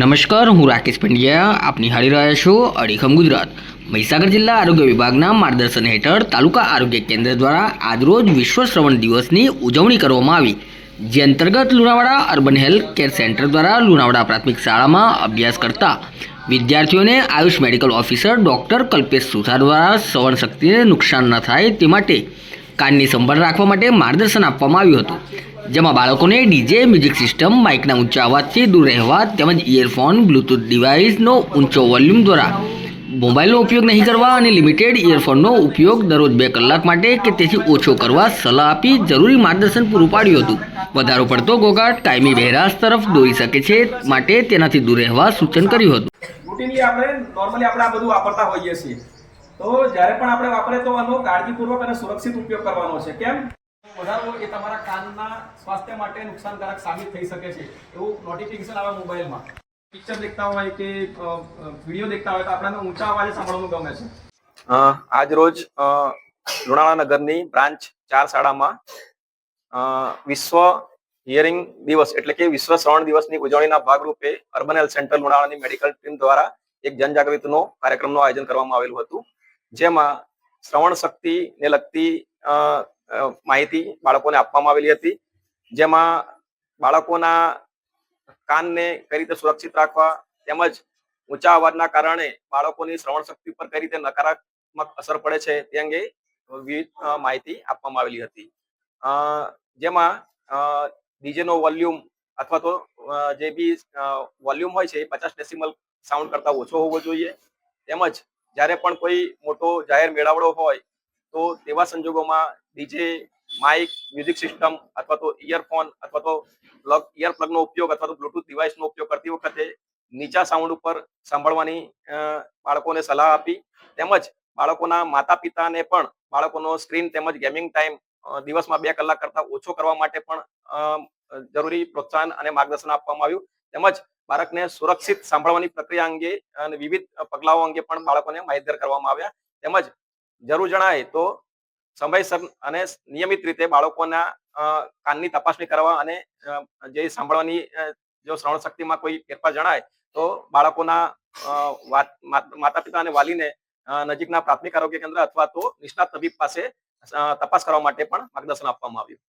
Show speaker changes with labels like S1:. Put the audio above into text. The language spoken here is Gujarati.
S1: નમસ્કાર, હું રાકેશ પંડ્યા. આપ નિહાળી રહ્યા છો અડીખમ ગુજરાત. મહીસાગર જિલ્લા આરોગ્ય વિભાગના માર્ગદર્શન હેઠળ તાલુકા આરોગ્ય કેન્દ્ર દ્વારા આજરોજ વિશ્વ શ્રવણ દિવસની ઉજવણી કરવામાં આવી. જે અંતર્ગત Lunawada urban health care centre દ્વારા લુણાવાડા પ્રાથમિક શાળામાં અભ્યાસ કરતા વિદ્યાર્થીઓને Ayush medical officer doctor Kalpesh Suthar દ્વારા શ્રવણ શક્તિને નુકસાન ન થાય તે માટે કાનની સંભાળ રાખવા માટે માર્ગદર્શન આપવામાં આવ્યું હતું. જેમાં બાળકોને ડીજે, મ્યુઝિક સિસ્ટમ, માઇકના ઊંચા અવાજથી દૂર રહેવા તેમજ ઇયરફોન, બ્લૂટૂથ ડિવાઇસનો ઊંચો વોલ્યુમ દ્વારા. મોબાઈલનો ઉપયોગ નહીં કરવા અને લિમિટેડ ઇયરફોનનો ઉપયોગ દરરોજ બે કલાક માટે કે તેથી ઓછો કરવા સલાહ આપી જરૂરી માર્ગદર્શન પૂરું પાડ્યું હતું. વધારો પડતો ગોગાટ કાયમી બહેરાશ તરફ દોરી શકે છે માટે તેનાથી દૂર રહેવા સૂચન કર્યું હતું.
S2: રૂટીનલી આપણે નોર્મલી આપણે આ બધું વાપરતા હોઈએ છીએ. તો જ્યારે પણ આપણે વાપરે તો આનો કાળજીપૂર્વક અને સુરક્ષિત ઉપયોગ કરવાનો છે. કેમ? વધારવો એ તમારા કાનના સ્વાસ્થ્ય માટે નુકસાનકારક સાબિત થઈ શકે છે, એવું નોટિફિકેશન આવે મોબાઈલમાં. પિક્ચર દેખતા હોય કે વીડિયો દેખતા હોય તો આપણને ઊંચા અવાજે સાંભળવાનું ગમે છે.
S3: આજ રોજ લુણાવાડા નગરની બ્રાન્ચ ચાર શાળામાં વિશ્વ હિયરિંગ દિવસ એટલે કે વિશ્વ શ્રવણ દિવસની ઉજવણીના ભાગરૂપે અર્બન હેલ્થ સેન્ટર લુણાવાડાની મેડિકલ ટીમ દ્વારા એક જનજાગૃતિનો કાર્યક્રમનું આયોજન કરવામાં આવેલું હતું. જેમાં શ્રવણ શક્તિને લગતી માહિતી બાળકોને આપવામાં આવેલી હતી. જેમાં બાળકોના કાનને કઈ રીતે સુરક્ષિત રાખવા તેમજ ઊંચા અવાજના કારણે બાળકોની શ્રવણ શક્તિ પર કઈ રીતે નકારાત્મક અસર પડે છે તે અંગે વિવિધ માહિતી આપવામાં આવેલી હતી. જેમાં ડીજેનો વોલ્યુમ અથવા તો જે બી વોલ્યુમ હોય છે એ પચાસ ડેસિમલ સાઉન્ડ કરતા ઓછો હોવો જોઈએ. તેમજ જ્યારે પણ કોઈ મોટો જાહેર મેળાવડો હોય તો તેવા સંજોગોમાં ડીજે માઇક મ્યુઝિક સિસ્ટમ અથવા તો ઇયરફોન અથવા તો પ્લગ ઇયર પ્લગનો ઉપયોગ અથવા તો બ્લુટૂથ ડિવાઇસનો ઉપયોગ કરતી વખતે નીચા સાઉન્ડ ઉપર સાંભળવાની બાળકોને સલાહ આપી તેમજ બાળકોના માતા પિતાને પણ બાળકોનો સ્ક્રીન તેમજ ગેમિંગ ટાઈમ દિવસમાં બે કલાક કરતા ઓછો કરવા માટે પણ જરૂરી પ્રોત્સાહન અને માર્ગદર્શન આપવામાં આવ્યું. તેમજ બાળકને સુરક્ષિત સાંભળવાની પ્રક્રિયા અંગે અને વિવિધ પગલાઓ અંગે પણ બાળકોને માહિતગાર કરવામાં આવ્યા. તેમજ જરૂર જણાય તો સમયસર અને નિયમિત રીતે બાળકોના કાનની તપાસણી કરવા અને જે સાંભળવાની જો શ્રવણ શક્તિમાં કોઈ ફેરફાર જણાય તો બાળકોના માતા પિતા અને વાલીને નજીકના પ્રાથમિક આરોગ્ય કેન્દ્ર અથવા તો નિષ્ણાત તબીબ પાસે તપાસ કરવા માટે પણ માર્ગદર્શન આપવામાં આવ્યું.